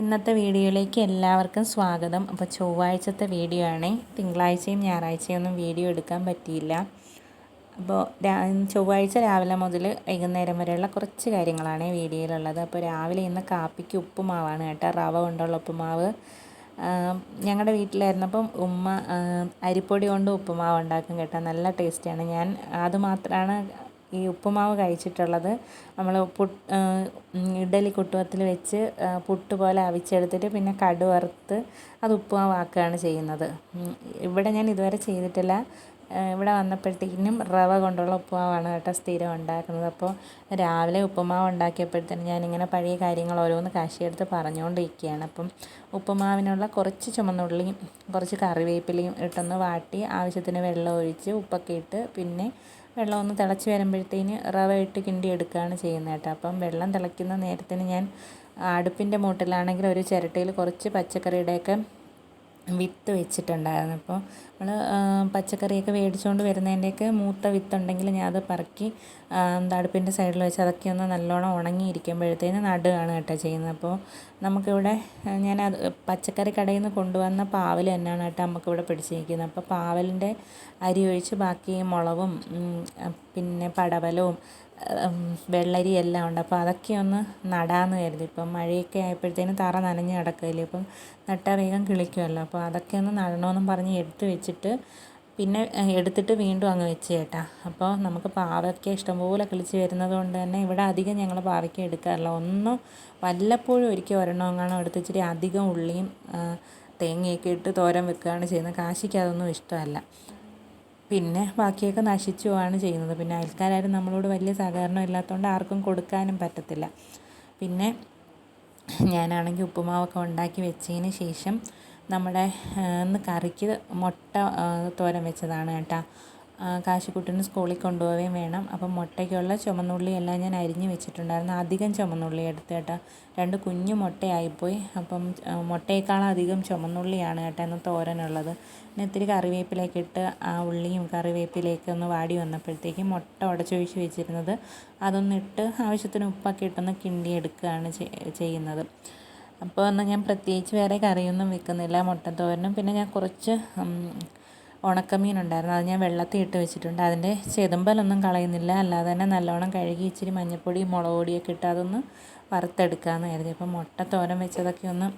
ഇന്നത്തെ വീഡിയോയിലേക്ക് എല്ലാവർക്കും സ്വാഗതം. അപ്പോൾ ചൊവ്വാഴ്ചത്തെ വീഡിയോ ആണ്. തിങ്കളാഴ്ചയും ഞായറാഴ്ചയും ഒന്നും വീഡിയോ എടുക്കാൻ പറ്റിയില്ല. അപ്പോൾ ചൊവ്വാഴ്ച രാവിലെ മുതൽ വൈകുന്നേരം വരെയുള്ള കുറച്ച് കാര്യങ്ങളാണ് വീഡിയോയിലുള്ളത്. അപ്പോൾ രാവിലെ ഇന്ന് കാപ്പിക്ക് ഉപ്പുമാവാണ് കേട്ടോ. റവ കൊണ്ടുള്ള ഉപ്പുമാവ്. ഞങ്ങളുടെ വീട്ടിലായിരുന്നപ്പം ഉമ്മ അരിപ്പൊടി കൊണ്ട് ഉപ്പുമാവ് ഉണ്ടാക്കും കേട്ടോ. നല്ല ടേസ്റ്റിയാണ് ഞാൻ അത് മാത്രമാണ് ഈ ഉപ്പുമാവ് കഴിച്ചിട്ടുള്ളത്. നമ്മൾ പുട്ട് ഇഡലി കുട്ടുവത്തിൽ വെച്ച് പുട്ട് പോലെ അവിച്ചെടുത്തിട്ട് പിന്നെ കടുവറുത്ത് അത് ഉപ്പുമാവാക്കുകയാണ് ചെയ്യുന്നത്. ഇവിടെ ഞാൻ ഇതുവരെ ചെയ്തിട്ടില്ല. ഇവിടെ വന്നപ്പോഴത്തേക്കിനും റവ കൊണ്ടുള്ള ഉപ്പുമാവാണ് കേട്ടോ സ്ഥിരം ഉണ്ടാക്കുന്നത്. അപ്പോൾ രാവിലെ ഉപ്പുമാവ് ഉണ്ടാക്കിയപ്പോഴത്തേനും ഞാനിങ്ങനെ പഴയ കാര്യങ്ങൾ ഓരോന്ന് കാശിയെടുത്ത് പറഞ്ഞുകൊണ്ടിരിക്കുകയാണ്. അപ്പം ഉപ്പുമാവിനുള്ള കുറച്ച് ചുമന്നുള്ളിയും കുറച്ച് കറിവേപ്പിലയും ഇട്ടൊന്ന് വാട്ടി ആവശ്യത്തിന് വെള്ളം ഒഴിച്ച് ഉപ്പൊക്കെ ഇട്ട് പിന്നെ വെള്ളം ഒന്ന് തിളച്ച് വരുമ്പോഴത്തേന് റവ ഇട്ട് കിണ്ടി എടുക്കുകയാണ് ചെയ്യുന്നത് കേട്ടോ. അപ്പം വെള്ളം തിളയ്ക്കുന്ന നേരത്തിന് ഞാൻ അടുപ്പിന്റെ മൂട്ടിലാണെങ്കിൽ ഒരു ചിരട്ടയിൽ കുറച്ച് പച്ചക്കറിയുടെയൊക്കെ വിത്ത് വെച്ചിട്ടുണ്ടായിരുന്നു. അപ്പോൾ നമ്മൾ പച്ചക്കറിയൊക്കെ മേടിച്ചുകൊണ്ട് വരുന്നതിന്റെയൊക്കെ മൂത്ത വിത്തുണ്ടെങ്കിൽ ഞാൻ അത് പറക്കി എന്താ അടുപ്പിന്റെ സൈഡിൽ വെച്ച് അതൊക്കെ ഒന്ന് നല്ലോണം ഉണങ്ങിയിരിക്കുമ്പോഴത്തേന് നടുകയാണ് കേട്ടോ ചെയ്യുന്നത്. അപ്പോൾ നമുക്കിവിടെ ഞാൻ അത് പച്ചക്കറി കടയിൽ നിന്ന് കൊണ്ടുവന്ന പാവൽ തന്നെയാണ് കേട്ടോ നമുക്കിവിടെ പിടിച്ചിരിക്കുന്നത്. അപ്പോൾ പാവലിന്റെ അരി ഒഴിച്ച് ബാക്കി മുളവും പിന്നെ പടവലവും വെള്ളരി എല്ലാം ഉണ്ട്. അപ്പോൾ അതൊക്കെ ഒന്ന് നടാമെന്ന് കരുതി. ഇപ്പം മഴയൊക്കെ ആയപ്പോഴത്തേനും തറ നനഞ്ഞ് കിടക്കുകയില്ലേ അപ്പം നട്ടാൽ വേഗം കിളിക്കുമല്ലോ അപ്പോൾ അതൊക്കെ ഒന്ന് നടണമെന്നും പറഞ്ഞ് എടുത്ത് വെച്ചിട്ട് പിന്നെ എടുത്തിട്ട് വീണ്ടും അങ്ങ് വെച്ച് കേട്ടാ. അപ്പോൾ നമുക്ക് പാവയ്ക്ക ഇഷ്ടംപോലെ കിളിച്ച് വരുന്നത് കൊണ്ട് തന്നെ ഇവിടെ അധികം ഞങ്ങൾ പാവയ്ക്ക എടുക്കാറില്ല. ഒന്നും വല്ലപ്പോഴും ഒരിക്കൽ ഒരെണ്ണം കാണാൻ എടുത്ത് ഇച്ചിരി അധികം ഉള്ളിയും തേങ്ങയൊക്കെ ഇട്ട് തോരൻ വെക്കുകയാണ് ചെയ്യുന്നത്. കാശിക്ക് അതൊന്നും ഇഷ്ടമല്ല. പിന്നെ ബാക്കിയൊക്കെ നശിച്ചു പോവാണ് ചെയ്യുന്നത്. പിന്നെ അയൽക്കാരും നമ്മളോട് വലിയ സഹകരണം ഇല്ലാത്തതുകൊണ്ട് ആർക്കും കൊടുക്കാനും പറ്റത്തില്ല. പിന്നെ ഞാനാണെങ്കിൽ ഉപ്പുമാവൊക്കെ ഉണ്ടാക്കി വെച്ചതിന് ശേഷം നമ്മുടെ ഇന്ന് കറിക്ക് മുട്ട തോരൻ വെച്ചതാണ് കേട്ടോ. കാശിക്കുട്ടിന് സ്കൂളിൽ കൊണ്ടുപോവുകയും വേണം. അപ്പം മുട്ടയ്ക്കുള്ള ചുമന്നുള്ളി എല്ലാം ഞാൻ അരിഞ്ഞ് വെച്ചിട്ടുണ്ടായിരുന്നു. അധികം ചുമന്നുള്ളി എടുത്ത് കേട്ടോ. രണ്ട് കുഞ്ഞു മുട്ടയായിപ്പോയി. അപ്പം മുട്ടയേക്കാളും അധികം ചുമന്നുള്ളിയാണ് കേട്ടോ ഇന്ന് തോരനുള്ളത്. പിന്നെ ഇത്തിരി കറിവേപ്പിലേക്ക് ഇട്ട് ആ ഉള്ളിയും കറിവേപ്പിലേക്ക് ഒന്ന് വാടി വന്നപ്പോഴത്തേക്കും മുട്ട ഉടച്ചൊഴിച്ച് വെച്ചിരുന്നത്. അതൊന്നിട്ട് ആവശ്യത്തിന് ഉപ്പൊക്കെ ഇട്ടൊന്ന് കിണ്ടി എടുക്കുകയാണ് ചെയ്യുന്നത്. അപ്പോൾ ഒന്ന് ഞാൻ പ്രത്യേകിച്ച് വേറെ കറിയൊന്നും വെക്കുന്നില്ല. മുട്ടത്തോരനും. പിന്നെ ഞാൻ കുറച്ച് ഉണക്കമീൻ ഉണ്ടായിരുന്നു അത് ഞാൻ വെള്ളത്തിൽ ഇട്ട് വെച്ചിട്ടുണ്ട്. അതിന്റെ ചെതുമ്പലൊന്നും കളയുന്നില്ല. അല്ലാതെ തന്നെ നല്ലോണം കഴുകി ഇച്ചിരി മഞ്ഞൾപ്പൊടി മുളക് പൊടിയൊക്കെ ഇട്ട് അതൊന്ന് വറുത്തെടുക്കാമെന്ന് കരുതി. അപ്പോൾ മുട്ട തോരൻ വെച്ചതൊക്കെ ഒന്ന്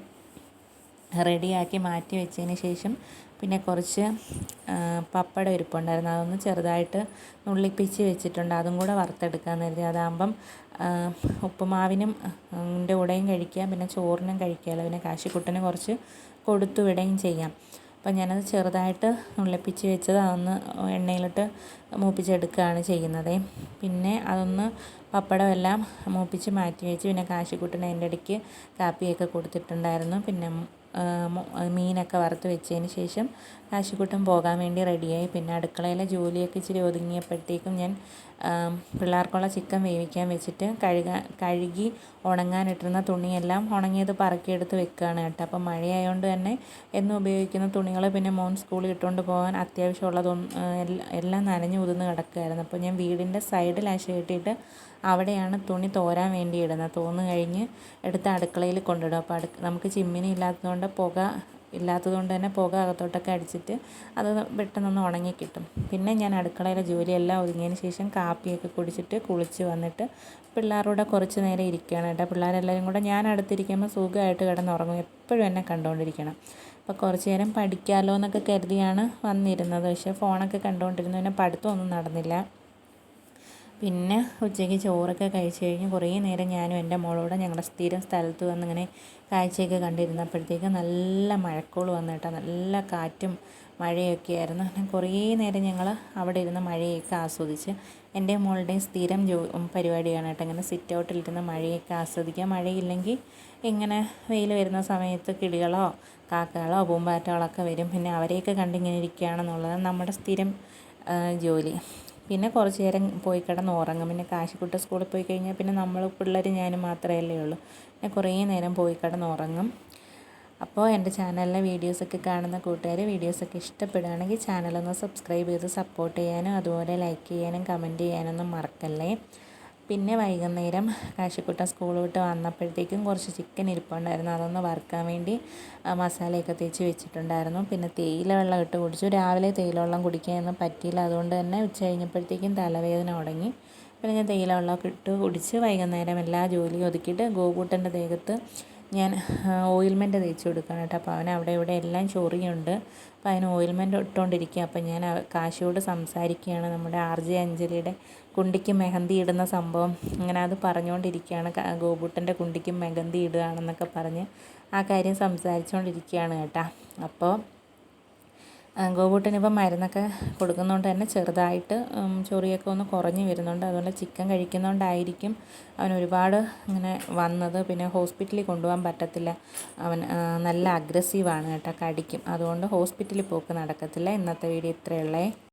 റെഡിയാക്കി മാറ്റി വെച്ചതിന് ശേഷം പിന്നെ കുറച്ച് പപ്പട ഇരിപ്പുണ്ടായിരുന്നു. അതൊന്ന് ചെറുതായിട്ട് നുള്ളിപ്പിച്ച് വെച്ചിട്ടുണ്ട്. അതും കൂടെ വറുത്തെടുക്കാമെന്ന് കരുതി. അതാകുമ്പം ഉപ്പുമാവിനും കൂടെയും കഴിക്കാം. പിന്നെ ചോറിനും കഴിക്കാമല്ലോ. പിന്നെ കാശിക്കുട്ടന് കുറച്ച് കൊടുത്തു വിടുകയും ചെയ്യാം. അപ്പം ഞാനത് ചെറുതായിട്ട് മുളപ്പിച്ച് വെച്ചത് അതൊന്ന് എണ്ണയിലിട്ട് മൂപ്പിച്ചെടുക്കുകയാണ് ചെയ്യുന്നത്. പിന്നെ അതൊന്ന് പപ്പടമെല്ലാം മൂപ്പിച്ച് മാറ്റി വെച്ച് പിന്നെ കാശിക്കുട്ടന് അതിന്റെ ഇടയ്ക്ക് കാപ്പിയൊക്കെ കൊടുത്തിട്ടുണ്ടായിരുന്നു. പിന്നെ മീനൊക്കെ വറുത്ത് വെച്ചതിന് ശേഷം കാശിക്കൂട്ടം പോകാൻ വേണ്ടി റെഡിയായി. പിന്നെ അടുക്കളയിലെ ജോലിയൊക്കെ ഇച്ചിരി ഒതുങ്ങിയപ്പോഴത്തേക്കും ഞാൻ പിള്ളേർക്കുള്ള ചിക്കൻ വേവിക്കാൻ വെച്ചിട്ട് കഴുകാൻ കഴുകി ഉണങ്ങാനിട്ടിരുന്ന തുണിയെല്ലാം ഉണങ്ങിയത് പറക്കിയെടുത്ത് വെക്കുകയാണ് കേട്ടോ. അപ്പം മഴയായതുകൊണ്ട് തന്നെ എന്നും ഉപയോഗിക്കുന്ന തുണികൾ പിന്നെ മോൻ സ്കൂളിൽ ഇട്ടുകൊണ്ട് പോകാൻ അത്യാവശ്യമുള്ളതൊന്നും എല്ലാം നനഞ്ഞു ഉതിർന്ന് കിടക്കുകയായിരുന്നു. അപ്പോൾ ഞാൻ വീടിന്റെ സൈഡിൽ ആശ കെട്ടിയിട്ട് അവിടെയാണ് തുണി തോരാൻ വേണ്ടി ഇടുന്നത്. തോന്നു കഴിഞ്ഞ് എടുത്ത് അടുക്കളയിൽ കൊണ്ടിടും. അപ്പോൾ അടുക്ക നമുക്ക് ചിമ്മിനി ഇല്ലാത്തതുകൊണ്ട് പുക ഇല്ലാത്തതുകൊണ്ട് തന്നെ പുക അകത്തോട്ടൊക്കെ അടിച്ചിട്ട് അത് പെട്ടെന്നൊന്ന് ഉണങ്ങി കിട്ടും. പിന്നെ ഞാൻ അടുക്കളയിലെ ജോലിയെല്ലാം ഒതുങ്ങിയതിന് ശേഷം കാപ്പിയൊക്കെ കുടിച്ചിട്ട് കുളിച്ച് വന്നിട്ട് പിള്ളേരുടെ കുറച്ച് നേരം ഇരിക്കുകയാണ് കേട്ടോ. പിള്ളേരെല്ലാവരും കൂടെ ഞാൻ അടുത്തിരിക്കുമ്പോൾ സുഖമായിട്ട് കിടന്നുറങ്ങും എപ്പോഴും എന്നെ കണ്ടുകൊണ്ടിരിക്കണം. അപ്പോൾ കുറച്ച് നേരം പഠിക്കാമല്ലോ എന്നൊക്കെ കരുതിയാണ് വന്നിരുന്നത്. പക്ഷേ ഫോണൊക്കെ കണ്ടുകൊണ്ടിരുന്നു. പിന്നെ പഠിത്തമൊന്നും നടന്നില്ല. പിന്നെ ഉച്ചയ്ക്ക് ചോറൊക്കെ കഴിച്ച് കഴിഞ്ഞ് കുറേ നേരം ഞാനും എന്റെ മോളോടെ ഞങ്ങളുടെ സ്ഥിരം സ്ഥലത്ത് വന്നിങ്ങനെ കാഴ്ചയൊക്കെ കണ്ടിരുന്നപ്പോഴത്തേക്ക് നല്ല മഴക്കോൾ വന്നു കേട്ടോ. നല്ല കാറ്റും മഴയൊക്കെ ആയിരുന്നു. കുറേ നേരം ഞങ്ങൾ അവിടെ ഇരുന്ന് മഴയൊക്കെ ആസ്വദിച്ച് എന്റെ മോളുടെയും സ്ഥിരം ജോ പരിപാടിയാണ് കേട്ടോ. ഇങ്ങനെ സിറ്റ് ഔട്ടിലിരുന്ന് മഴയൊക്കെ ആസ്വദിക്കുക. മഴയില്ലെങ്കിൽ ഇങ്ങനെ വെയിൽ വരുന്ന സമയത്ത് കിളികളോ കാക്കകളോ പൂമ്പാറ്റകളൊക്കെ വരും. പിന്നെ അവരെയൊക്കെ കണ്ടിങ്ങനെ ഇരിക്കുകയാണെന്നുള്ളത് നമ്മുടെ സ്ഥിരം ജോലി. പിന്നെ കുറച്ച് നേരം പോയി കിടന്ന് ഉറങ്ങും. പിന്നെ കാശിക്കുട്ട സ്കൂളിൽ പോയി കഴിഞ്ഞാൽ പിന്നെ നമ്മൾ പിള്ളേർ ഞാനും മാത്രമല്ലേ ഉള്ളൂ. പിന്നെ കുറേ നേരം പോയി കിടന്ന് ഉറങ്ങും. അപ്പോൾ എന്റെ ചാനലിലെ വീഡിയോസൊക്കെ കാണുന്ന കൂട്ടുകാർ വീഡിയോസൊക്കെ ഇഷ്ടപ്പെടുകയാണെങ്കിൽ ചാനലൊന്ന് സബ്സ്ക്രൈബ് ചെയ്ത് സപ്പോർട്ട് ചെയ്യാനും അതുപോലെ ലൈക്ക് ചെയ്യാനും കമന്റ് ചെയ്യാനൊന്നും മറക്കല്ലേ. പിന്നെ വൈകുന്നേരം കാശിക്കുട്ടൻ സ്കൂൾ വിട്ട് വന്നപ്പോഴത്തേക്കും കുറച്ച് ചിക്കൻ ഇരിപ്പുണ്ടായിരുന്നു. അതൊന്ന് വറുക്കാൻ വേണ്ടി മസാലയൊക്കെ തേച്ച് വെച്ചിട്ടുണ്ടായിരുന്നു. പിന്നെ തേയില വെള്ളം ഇട്ട് കുടിച്ചു. രാവിലെ തേയില വെള്ളം കുടിക്കാനൊന്നും പറ്റിയില്ല. അതുകൊണ്ട് തന്നെ ഉച്ച കഴിഞ്ഞപ്പോഴത്തേക്കും തലവേദന തുടങ്ങി. പിന്നെ ഞാൻ തേയില വെള്ളമൊക്കെ ഇട്ട് കുടിച്ച് വൈകുന്നേരം എല്ലാ ജോലിയും ഒതുക്കിയിട്ട് ഗോകൂട്ടന്റെ ദേഹത്ത് ഞാൻ ഓയിൽമെന്റ് തേച്ച് കൊടുക്കുകയാണ് കേട്ടോ. അപ്പോൾ അവൻ അവിടെ ഇവിടെ എല്ലാം ചൊറിയുണ്ട് അപ്പോൾ അതിന് ഓയിൽമെന്റ് ഇട്ടുകൊണ്ടിരിക്കുക അപ്പോൾ ഞാൻ കാശിയോട് സംസാരിക്കുകയാണ്. നമ്മുടെ ആർ ജെ അഞ്ജലിയുടെ കുണ്ടിക്ക് മെഹന്തി ഇടുന്ന സംഭവം. അങ്ങനെ അത് പറഞ്ഞുകൊണ്ടിരിക്കുകയാണ് ഗോപൂട്ടന്റെ കുണ്ടിക്ക് മെഹന്തി ഇടുകയാണെന്നൊക്കെ പറഞ്ഞ് ആ കാര്യം സംസാരിച്ചുകൊണ്ടിരിക്കുകയാണ് കേട്ടോ. അപ്പോൾ ഗോപൂട്ടന് ഇപ്പം മരുന്നൊക്കെ കൊടുക്കുന്നതുകൊണ്ട് തന്നെ ചെറുതായിട്ട് ചൊറിയൊക്കെ ഒന്ന് കുറഞ്ഞു വരുന്നുണ്ട്. അതുപോലെ ചിക്കൻ കഴിക്കുന്നതുകൊണ്ടായിരിക്കും അവൻ ഒരുപാട് ഇങ്ങനെ വന്നത്. പിന്നെ ഹോസ്പിറ്റലിൽ കൊണ്ടുപോകാൻ പറ്റത്തില്ല. അവൻ നല്ല അഗ്രസീവാണ് കേട്ടോ കടിക്കും. അതുകൊണ്ട് ഹോസ്പിറ്റലിൽ പോക്ക് നടക്കത്തില്ല. ഇന്നത്തെ വീഡിയോ ഇത്രയുള്ളേ